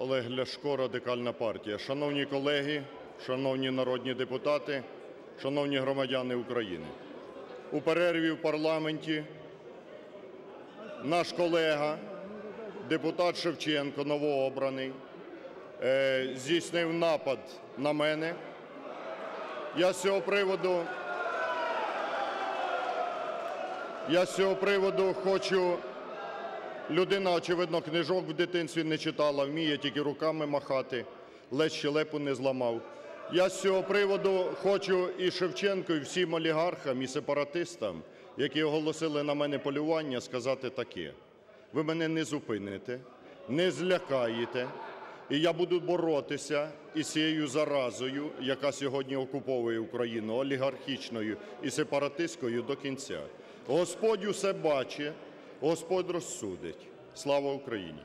Олег Ляшко, Радикальна партія. Шановні колеги, шановні народні депутати, шановні громадяни України! У перерві в парламенті наш колега, депутат Шевченко, новообраний, е, здійснив напад на мене. Я з цього приводу, я з цього приводу хочу Людина, очевидно, книжок в дитинстві не читала, вміє тільки руками махати, ледь щелепу не зламав. Я з цього приводу хочу і Шевченку, і всім олігархам, і сепаратистам, які оголосили на мене полювання, сказати таке: ви мене не зупините, не злякаєте, і я буду боротися із цією заразою, яка сьогодні окуповує Україну, олігархічною і сепаратистською до кінця. Господь усе бачить, Господь розсудить. Слава Україні!